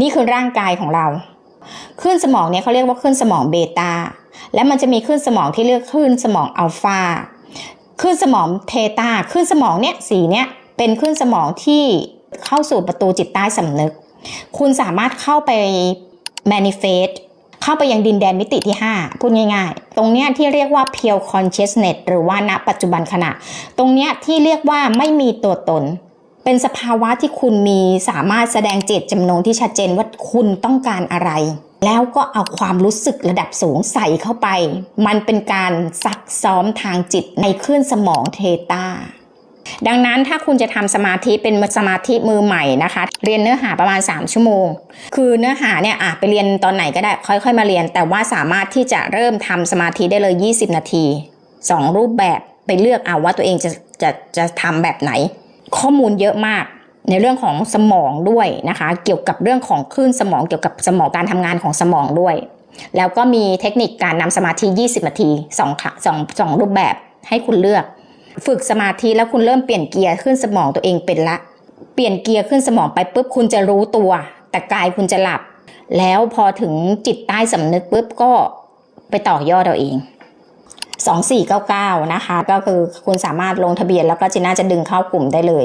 นี่คือร่างกายของเราคลื่นสมองเนี่ยเขาเรียกว่าคลื่นสมองเบต้าและมันจะมีคลื่นสมองที่เรียกคลื่นสมองอัลฟาคลื่นสมองเทตาคลื่นสมองเนี่ยสีเนี่ยเป็นคลื่นสมองที่เข้าสู่ประตูจิตใต้สำนึก คุณสามารถเข้าไป manifest เข้าไปยังดินแดนมิติที่ 5 พูดง่ายๆ ตรงเนี้ยที่เรียกว่า pure consciousness หรือว่าณปัจจุบันขณะ ตรงเนี้ยที่เรียกว่าไม่มีตัวตน เป็นสภาวะที่คุณมีสามารถแสดงเจตจำนงที่ชัดเจนว่าคุณต้องการอะไร แล้วก็เอาความรู้สึกระดับสูงใส่เข้าไป มันเป็นการซักซ้อมทางจิตในคลื่นสมองเทตาดังนั้นถ้าคุณจะทำสมาธิเป็นสมาธิมือใหม่นะคะ เรียนเนื้อหาประมาณ 3 ชั่วโมง คือเนื้อหาเนี่ยอาจไปเรียนตอนไหนก็ได้ ค่อยๆ มาเรียน แต่ว่าสามารถที่จะเริ่มทำสมาธิได้เลย 20 นาที 2 รูปแบบไปเลือกเอาว่าตัวเองจะจะจะทำแบบไหน ข้อมูลเยอะมากในเรื่องของสมองด้วยนะคะ เกี่ยวกับเรื่องของคลื่นสมองเกี่ยวกับสมองการทำงานของสมองด้วย แล้วก็มีเทคนิคการนำสมาธิ 20 นาที2ค่ะสองสองรูปแบบให้คุณเลือก ฝึกสมาธิแล้วคุณเริ่มเปลี่ยนเกียร์ขึ้นสมองตัวเองเป็นละ เปลี่ยนเกียร์ขึ้นสมองไปปุ๊บคุณจะรู้ตัว แต่กายคุณจะหลับ แล้วพอถึงจิตใต้สำนึกปุ๊บก็ไปต่อยอดเราเอง 2499 นะคะ ก็คือคุณสามารถลงทะเบียนแล้วก็จีน่าจะดึงเข้ากลุ่มได้เลย